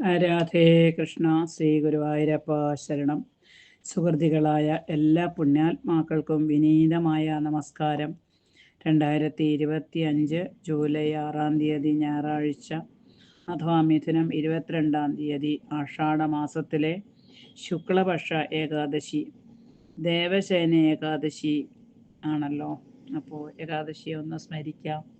രാധേ കൃഷ്ണ ശ്രീ ഗുരുവായൂരപ്പ ശരണം. സുഹൃതികളായ എല്ലാ പുണ്യാത്മാക്കൾക്കും വിനീതമായ നമസ്കാരം. രണ്ടായിരത്തി ഇരുപത്തി അഞ്ച് ജൂലൈ ആറാം തീയതി ഞായറാഴ്ച അഥവാ മിഥുനം ഇരുപത്തിരണ്ടാം തീയതി ആഷാഢ മാസത്തിലെ ശുക്ലപക്ഷ ഏകാദശി ദേവശേന ഏകാദശി ആണല്ലോ. അപ്പോൾ ഏകാദശി ഒന്ന് സ്മരിക്കാം.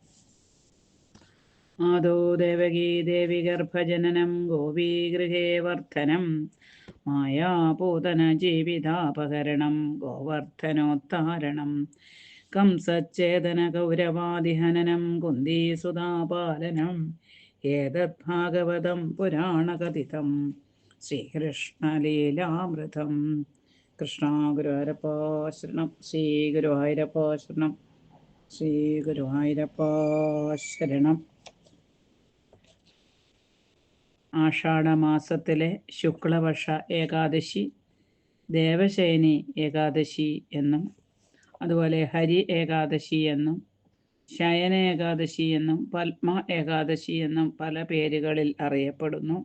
ആദോ ദേവകീ ദേവി ഗർഭജനനം ഗോപീഗൃഹേ വർദ്ധനം മായാപൂതന ജീവിതാപകരണം ഗോവർദ്ധനോത്താരണം കംസച്ചേതന കൗരവാദിഹനനം കുന്ദീസുതാപാലനം ഏതദ്ഭാഗവതം പുരാണകഥിതം ശ്രീകൃഷ്ണലീലാമൃതം. കൃഷ്ണ ശ്രീഗുരുവായൂരപ്പാശ്രണം ശരണം ശ്രീ ശരണം ആഷാഢമാസത്തിലെ ശുക്ലപക്ഷ ഏകാദശി ദേവശയനി ഏകാദശി എന്നും അതുപോലെ ഹരി ഏകാദശി എന്നും ശയന ഏകാദശി എന്നും പത്മ ഏകാദശി എന്നും പല പേരുകളിൽ അറിയപ്പെടുന്നു.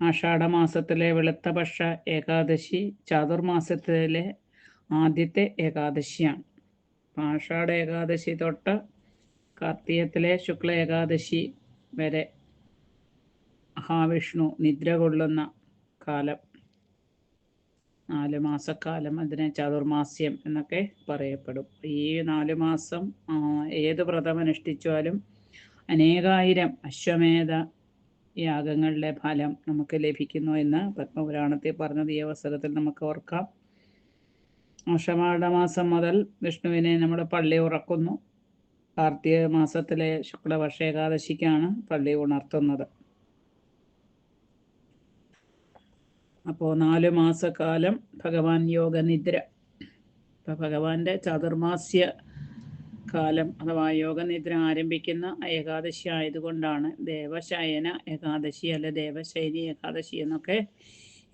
ആഷാഢമാസത്തിലെ വെളുത്തപക്ഷ ഏകാദശി ചാതുർമാസത്തിലെ ആദ്യത്തെ ഏകാദശിയാണ്. ആഷാഢ ഏകാദശി തൊട്ട് കാർത്തികത്തിലെ ശുക്ല ഏകാദശി വരെ മഹാവിഷ്ണു നിദ്ര കൊള്ളുന്ന കാലം. നാല് മാസക്കാലം അതിനെ ചതുർമാസ്യം എന്നൊക്കെ പറയപ്പെടും. ഈ നാല് മാസം ഏത് വ്രതം അനുഷ്ഠിച്ചാലും അനേകായിരം അശ്വമേധ യാഗങ്ങളുടെ ഫലം നമുക്ക് ലഭിക്കുന്നു എന്ന് പത്മപുരാണത്തിൽ പറഞ്ഞത് ഈ അവസരത്തിൽ നമുക്ക് ഓർക്കാം. മാസം മുതൽ വിഷ്ണുവിനെ നമ്മുടെ പള്ളി ഉറക്കുന്നു. കാർത്തിക മാസത്തിലെ ശുക്ലപക്ഷ ഏകാദശിക്കാണ് പള്ളി ഉണർത്തുന്നത്. അപ്പോൾ നാല് മാസക്കാലം ഭഗവാൻ യോഗനിദ്ര. ഇപ്പം ഭഗവാന്റെ ചതുർമാസ്യ കാലം അഥവാ യോഗനിദ്ര ആരംഭിക്കുന്ന ഏകാദശി ആയതുകൊണ്ടാണ് ദേവശയന ഏകാദശി അല്ലെ ദേവശൈനി ഏകാദശി എന്നൊക്കെ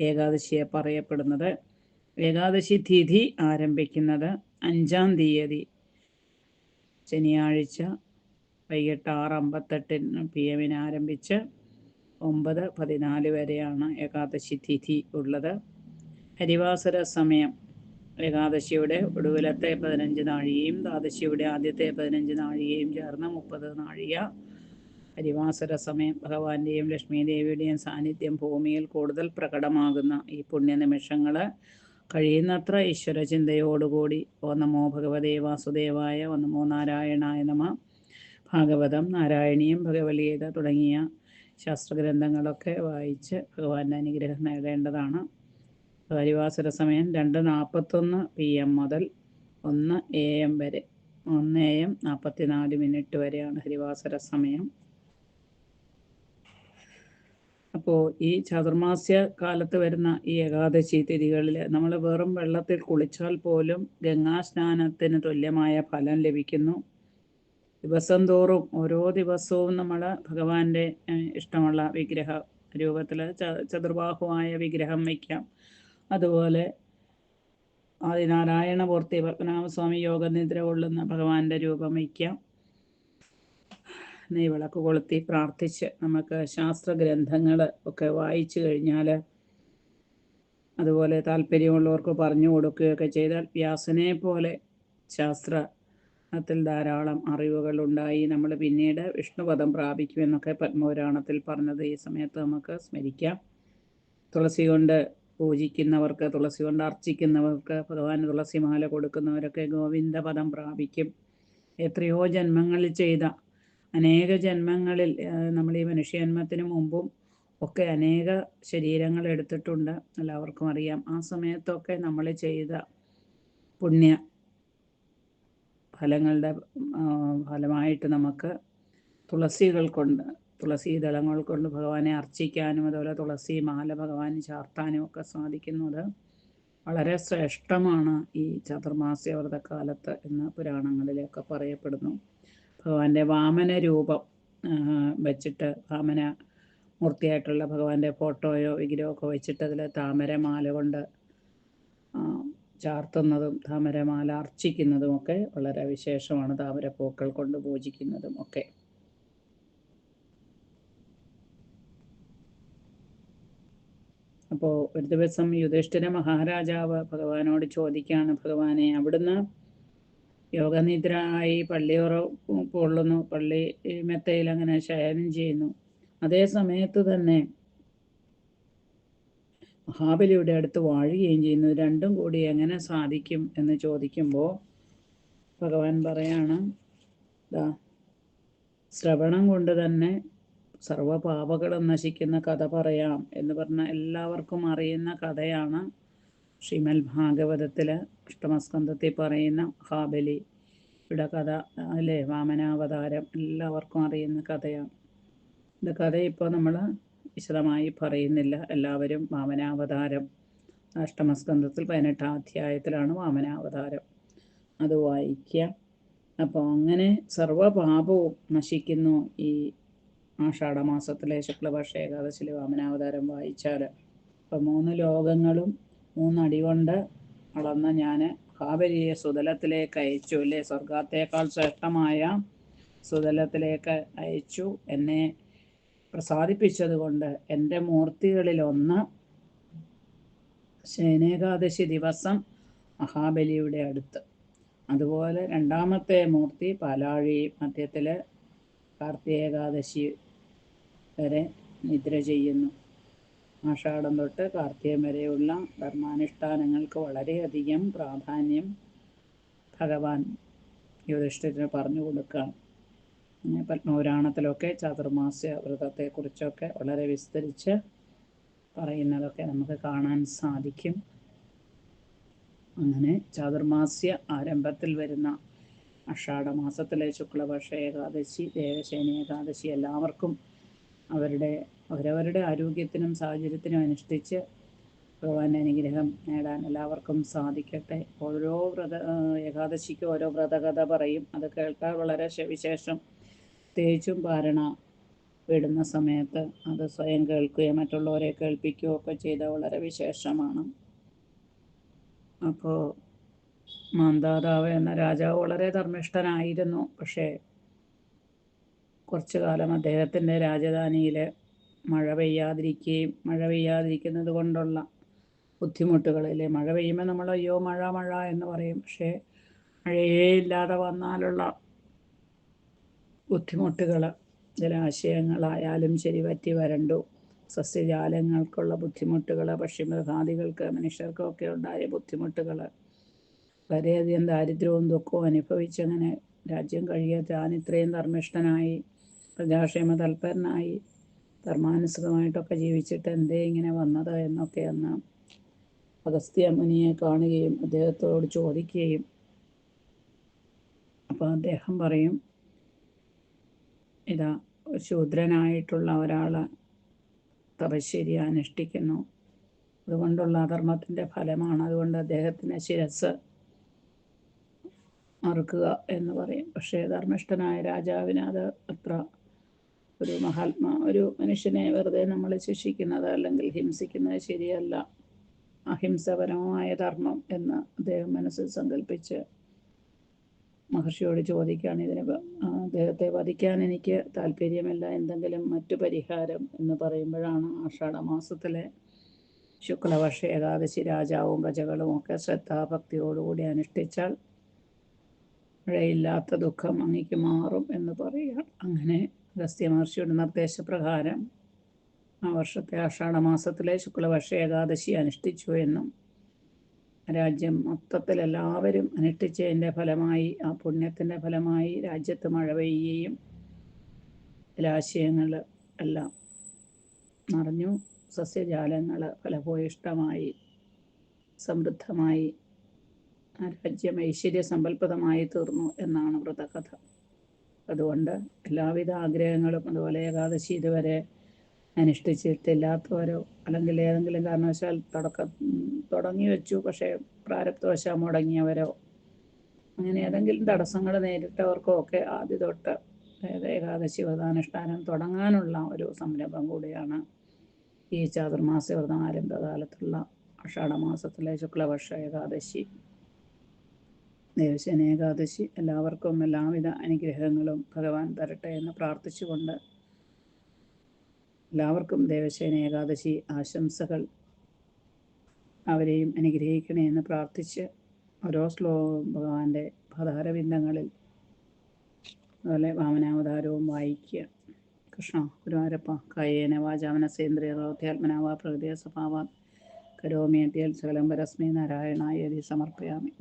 ഏകാദശിയെ പറയപ്പെടുന്നത്. ഏകാദശി തിഥി ആരംഭിക്കുന്നത് അഞ്ചാം തീയതി ശനിയാഴ്ച വൈകിട്ട് ആറ് അമ്പത്തെട്ടിന് പി എമ്മിന് ആരംഭിച്ച് ഒമ്പത് പതിനാല് വരെയാണ് ഏകാദശി തിഥി ഉള്ളത്. ഹരിവാസര സമയം ഏകാദശിയുടെ ഒടുവിലത്തെ പതിനഞ്ച് നാഴികയും ദ്വാദശിയുടെ ആദ്യത്തെ പതിനഞ്ച് നാഴികയും ചേർന്ന് മുപ്പത് നാഴിക ഹരിവാസര സമയം ഭഗവാന്റെയും ലക്ഷ്മി ദേവിയുടെയും സാന്നിധ്യം ഭൂമിയിൽ കൂടുതൽ പ്രകടമാകുന്ന ഈ പുണ്യനിമിഷങ്ങൾ കഴിയുന്നത്ര ഈശ്വര ചിന്തയോടുകൂടി ഓ നമോ ഭഗവതേ വാസുദേവായ ഓ നമോ നാരായണായ നമ. ഭാഗവതം നാരായണീയം ഭഗവത്ഗീത തുടങ്ങിയ ശാസ്ത്രഗ്രന്ഥങ്ങളൊക്കെ വായിച്ച് ഭഗവാന്റെ അനുഗ്രഹം നേടേണ്ടതാണ്. പരിവാസര സമയം രണ്ട് നാൽപ്പത്തൊന്ന് പി എം മുതൽ ഒന്ന് എ എം വരെ. ഒന്ന് എ എം നാൽപ്പത്തിനാല് മിനിറ്റ് വരെയാണ് ഹരിവാസര സമയം അപ്പോൾ ഈ ചതുർമാസ്യ കാലത്ത് വരുന്ന ഈ ഏകാദശി തിഥികളിൽ നമ്മൾ വെറും വെള്ളത്തിൽ കുളിച്ചാൽ പോലും ഗംഗാ സ്നാനത്തിന് തുല്യമായ ഫലം ലഭിക്കുന്നു. ദിവസം തോറും ഓരോ ദിവസവും നമ്മൾ ഭഗവാന്റെ ഇഷ്ടമുള്ള വിഗ്രഹ രൂപത്തിൽ ചതുർബാഹുവായ വിഗ്രഹം വയ്ക്കാം. അതുപോലെ ആദിനാരായണമൂർത്തി പത്മനാഭസ്വാമി യോഗനിദ്ര കൊള്ളുന്ന ഭഗവാന്റെ രൂപം വയ്ക്കാം. നെയ്വിളക്ക് കൊളുത്തി പ്രാർത്ഥിച്ച് നമുക്ക് ശാസ്ത്ര ഗ്രന്ഥങ്ങൾ ഒക്കെ വായിച്ചു കഴിഞ്ഞാൽ അതുപോലെ താല്പര്യമുള്ളവർക്ക് പറഞ്ഞു കൊടുക്കുകയൊക്കെ ചെയ്താൽ വ്യാസനെ പോലെ ശാസ്ത്രത്തിൽ ധാരാളം അറിവുകൾ ഉണ്ടായി നമ്മൾ പിന്നീട് വിഷ്ണുപദം പ്രാപിക്കുമെന്നൊക്കെ പത്മപുരാണത്തിൽ പറഞ്ഞത്. ഈ സമയത്ത് നമുക്ക് സ്മരിക്കാം. തുളസി കൊണ്ട് പൂജിക്കുന്നവർക്ക് തുളസി കൊണ്ട് അർച്ചിക്കുന്നവർക്ക് ഭഗവാൻ തുളസിമാല കൊടുക്കുന്നവരൊക്കെ ഗോവിന്ദപദം പ്രാപിക്കും. എത്രയോ ജന്മങ്ങളിൽ ചെയ്ത അനേക ജന്മങ്ങളിൽ നമ്മൾ ഈ മനുഷ്യജന്മത്തിന് മുമ്പും ഒക്കെ അനേക ശരീരങ്ങൾ എടുത്തിട്ടുണ്ട്. എല്ലാവർക്കും അറിയാം. ആ സമയത്തൊക്കെ നമ്മൾ ചെയ്ത പുണ്യ ഫലങ്ങളുടെ ഫലമായിട്ട് നമുക്ക് തുളസികൾ കൊണ്ട് തുളസി ദളങ്ങൾ കൊണ്ട് ഭഗവാനെ അർച്ചിക്കാനും അതുപോലെ തുളസി മാല ഭഗവാന് ചാർത്താനും ഒക്കെ സാധിക്കുന്നത് വളരെ ശ്രേഷ്ഠമാണ് ഈ ചതുർമാസ്യ വ്രതകാലത്ത് എന്ന് പുരാണങ്ങളിലൊക്കെ പറയപ്പെടുന്നു. ഭഗവാന്റെ വാമന രൂപം വെച്ചിട്ട് വാമന മൂർത്തിയായിട്ടുള്ള ഭഗവാന്റെ ഫോട്ടോയോ വിഗ്രഹമോ ഒക്കെ വെച്ചിട്ട് അതിൽ താമരമാല കൊണ്ട് ചാർത്തുന്നതും താമരമാല അർച്ചിക്കുന്നതും ഒക്കെ വളരെ വിശേഷമാണ്. താമരപ്പൂക്കൾ കൊണ്ട് പൂജിക്കുന്നതും ഒക്കെ. അപ്പോൾ ഒരു ദിവസം യുധിഷ്ഠിര മഹാരാജാവ് ഭഗവാനോട് ചോദിക്കുകയാണ് ഭഗവാനെ അവിടുന്ന് യോഗനിദ്രയായി പള്ളിയുറ പൊള്ളുന്നു. പള്ളി മെത്തയിൽ അങ്ങനെ ശയനം ചെയ്യുന്നു. അതേ സമയത്ത് തന്നെ മഹാബലിയുടെ അടുത്ത് വാഴുകയും ചെയ്യുന്നു. രണ്ടും കൂടി എങ്ങനെ സാധിക്കും എന്ന് ചോദിക്കുമ്പോൾ ഭഗവാൻ പറയാണ് ശ്രവണം കൊണ്ട് തന്നെ സർവപാപകളും നശിക്കുന്ന കഥ പറയാം എന്ന് പറഞ്ഞ എല്ലാവർക്കും അറിയുന്ന കഥയാണ് ശ്രീമൽ ഭാഗവതത്തിൽ അഷ്ടമസ്കന്ധത്തിൽ പറയുന്ന ഹാബലി ഇവിടെ കഥ അല്ലേ? വാമനാവതാരം എല്ലാവർക്കും അറിയുന്ന കഥയാണ്. ഇത് കഥ ഇപ്പോൾ നമ്മൾ വിശദമായി പറയുന്നില്ല. എല്ലാവരും വാമനാവതാരം അഷ്ടമസ്കന്ധത്തിൽ പതിനെട്ടാം അധ്യായത്തിലാണ് വാമനാവതാരം. അത് വായിക്കുക അപ്പോൾ അങ്ങനെ സർവപാപവും നശിക്കുന്നു ഈ ആഷാഢമാസത്തിലെ ശുക്ലപക്ഷ ഏകാദശിലെ വാമനാവതാരം വായിച്ചാൽ അപ്പം മൂന്ന് ലോകങ്ങളും മൂന്നടി കൊണ്ട് അളന്ന ഞാൻ കാവരിയെ സുതലത്തിലേക്ക് അയച്ചു അല്ലേ? സ്വർഗത്തേക്കാൾ ശ്രേഷ്ഠമായ സുതലത്തിലേക്ക് അയച്ചു. എന്നെ പ്രസാദിപ്പിച്ചത് കൊണ്ട് എന്റെ മൂർത്തികളിലൊന്ന് ശനേകാദശി ദിവസം മഹാബലിയുടെ അടുത്ത്. അതുപോലെ രണ്ടാമത്തെ മൂർത്തി പാലാഴി മധ്യത്തിൽ കാർത്തികേകാദശി വരെ നിദ്ര ചെയ്യുന്നു. ആഷാഢം തൊട്ട് കാർത്തികം വരെയുള്ള ധർമാനുഷ്ഠാനങ്ങൾക്ക് വളരെയധികം പ്രാധാന്യം ഭഗവാൻ യുധിഷ്ഠിരന് പറഞ്ഞു കൊടുക്കുകയാണ്. പത്മപുരാണത്തിലൊക്കെ ചതുർമാസ്യ വ്രതത്തെക്കുറിച്ചൊക്കെ വളരെ വിസ്തരിച്ച് പറയുന്നതൊക്കെ നമുക്ക് കാണാൻ സാധിക്കും. അങ്ങനെ ചാതുർമാസ്യ ആരംഭത്തിൽ വരുന്ന അഷാഢമാസത്തിലെ ശുക്ലപക്ഷ ഏകാദശി ദേവശേനി ഏകാദശി എല്ലാവർക്കും അവരുടെ അവരവരുടെ ആരോഗ്യത്തിനും സാഹചര്യത്തിനും അനുഷ്ഠിച്ച് ഭഗവാന്റെ അനുഗ്രഹം നേടാൻ എല്ലാവർക്കും സാധിക്കട്ടെ. ഓരോ വ്രത ഏകാദശിക്ക് ഓരോ വ്രതകഥ പറയും. അത് കേൾക്കാൻ വളരെ വിശേഷം. പ്രത്യേകിച്ചും പാരണ വിടുന്ന സമയത്ത് അത് സ്വയം കേൾക്കുകയും മറ്റുള്ളവരെ കേൾപ്പിക്കുകയോ ഒക്കെ ചെയ്ത വളരെ വിശേഷമാണ്. അപ്പോൾ മാന്താതാവ് എന്ന രാജാവ് വളരെ ധർമ്മിഷ്ഠനായിരുന്നു. പക്ഷേ കുറച്ചു കാലം അദ്ദേഹത്തിന്റെ രാജധാനിയിൽ മഴ പെയ്യാതിരിക്കുകയും മഴ പെയ്യാതിരിക്കുന്നത് കൊണ്ടുള്ള ബുദ്ധിമുട്ടുകളിൽ മഴ പെയ്യുമ്പോൾ നമ്മൾ അയ്യോ മഴ മഴ എന്ന് പറയും. പക്ഷേ മഴയേ ഇല്ലാതെ വന്നാലുള്ള ബുദ്ധിമുട്ടുകൾ ജലാശയങ്ങളായാലും ശരി വറ്റി വരണ്ടു. സസ്യജാലങ്ങൾക്കുള്ള ബുദ്ധിമുട്ടുകൾ പക്ഷിമൃഗാദികൾക്ക് മനുഷ്യർക്കൊക്കെ ഉണ്ടായ ബുദ്ധിമുട്ടുകൾ വളരെയധികം ദാരിദ്ര്യവും ദുഃഖവും അനുഭവിച്ചങ്ങനെ രാജ്യം കഴിയാൻ ഞാൻ ഇത്രയും ധർമ്മിഷ്ഠനായി പ്രജാക്ഷേമ തൽപരനായി ധർമാനുസൃതമായിട്ടൊക്കെ ജീവിച്ചിട്ട് എന്തേ ഇങ്ങനെ വന്നത് എന്നൊക്കെ അന്ന് അഗസ്ത്യ മുനിയെ കാണുകയും അദ്ദേഹത്തോട് ചോദിക്കുകയും അപ്പോൾ അദ്ദേഹം പറയും ഇതാ ശൂദ്രനായിട്ടുള്ള ഒരാൾ തപശ്ശേരി അനുഷ്ഠിക്കുന്നു. അതുകൊണ്ടുള്ള അധർമ്മത്തിന്റെ ഫലമാണ്. അതുകൊണ്ട് അദ്ദേഹത്തിന് ശിരസ് മറുക്കുക എന്ന് പറയും. പക്ഷേ ധർമ്മിഷ്ഠനായ രാജാവിന് അത് അത്ര ഒരു മഹാത്മാ ഒരു മനുഷ്യനെ വെറുതെ നമ്മൾ ശിക്ഷിക്കുന്നത് അല്ലെങ്കിൽ ഹിംസിക്കുന്നത് ശരിയല്ല. അഹിംസപരമായ ധർമ്മം എന്ന് അദ്ദേഹം മനസ്സിൽ സങ്കല്പിച്ച് മഹർഷിയോട് ചോദിക്കുകയാണ് ഇതിന് അദ്ദേഹത്തെ വധിക്കാൻ എനിക്ക് താല്പര്യമില്ല. എന്തെങ്കിലും മറ്റു പരിഹാരം എന്ന് പറയുമ്പോഴാണ് ആഷാഢ മാസത്തിലെ ശുക്ലവർഷ ഏകാദശി രാജാവും പ്രജകളും ഒക്കെ ശ്രദ്ധാഭക്തിയോടുകൂടി അനുഷ്ഠിച്ചാൽ മഴയില്ലാത്ത ദുഃഖം അങ്ങേക്ക് മാറും എന്ന് പറയുക. അങ്ങനെ അഗസ്ത്യ മഹർഷിയുടെ നിർദ്ദേശപ്രകാരം ആ വർഷത്തെ ആഷാഢ മാസത്തിലെ ശുക്ലവർഷ ഏകാദശി അനുഷ്ഠിച്ചു എന്നും രാജ്യം മൊത്തത്തിൽ എല്ലാവരും അനുഷ്ഠിച്ചതിന്റെ ഫലമായി ആ പുണ്യത്തിന്റെ ഫലമായി രാജ്യത്ത് മഴ പെയ്യുകയും ജലാശയങ്ങൾ എല്ലാം നിറഞ്ഞു സസ്യജാലങ്ങൾ ഫലഭൂയിഷ്ടമായി സമൃദ്ധമായി ആ രാജ്യം ഐശ്വര്യ സമ്പൽപ്രദമായി തീർന്നു എന്നാണ് വ്രതകഥ. അതുകൊണ്ട് എല്ലാവിധ ആഗ്രഹങ്ങളും അതുപോലെ ഏകാദശി ഇതുവരെ അനുഷ്ഠിച്ചിട്ടില്ലാത്തവരോ അല്ലെങ്കിൽ ഏതെങ്കിലും കാരണവശാൽ തുടക്ക തുടങ്ങി വെച്ചു പക്ഷേ പ്രാരബ്ധവശാൽ മുടങ്ങിയവരോ അങ്ങനെ ഏതെങ്കിലും തടസ്സങ്ങൾ നേരിട്ടവർക്കോ ഒക്കെ ആദ്യ തൊട്ട് അതായത് ഏകാദശി വ്രതാനുഷ്ഠാനം തുടങ്ങാനുള്ള ഒരു സംരംഭം കൂടിയാണ് ഈ ചാതുർമാസ വ്രതം ആരംഭകാലത്തുള്ള ആഷാഢമാസത്തിലെ ശുക്ലപക്ഷ ഏകാദശി. ദേവശേന ഏകാദശി എല്ലാവർക്കും എല്ലാവിധ അനുഗ്രഹങ്ങളും ഭഗവാൻ തരട്ടെ എന്ന് പ്രാർത്ഥിച്ചുകൊണ്ട് എല്ലാവർക്കും ദേവശേന ഏകാദശി ആശംസകൾ അവരെയും അനുഗ്രഹിക്കണേ എന്ന് പ്രാർത്ഥിച്ച് ഓരോ ശ്ലോ ഭഗവാന്റെ പദാരബിന്ദങ്ങളിൽ അതുപോലെ വാമനാവതാരവും വായിക്കുക. കൃഷ്ണ ഗുരുവാരപ്പ കായേന വാചാമനസേന്ദ്രിയ പ്രകൃതിയ സ്വഭാവ കരോമി അദ്യൽ സകലം പരസ്മി നാരായണായി സമർപ്പയാമി.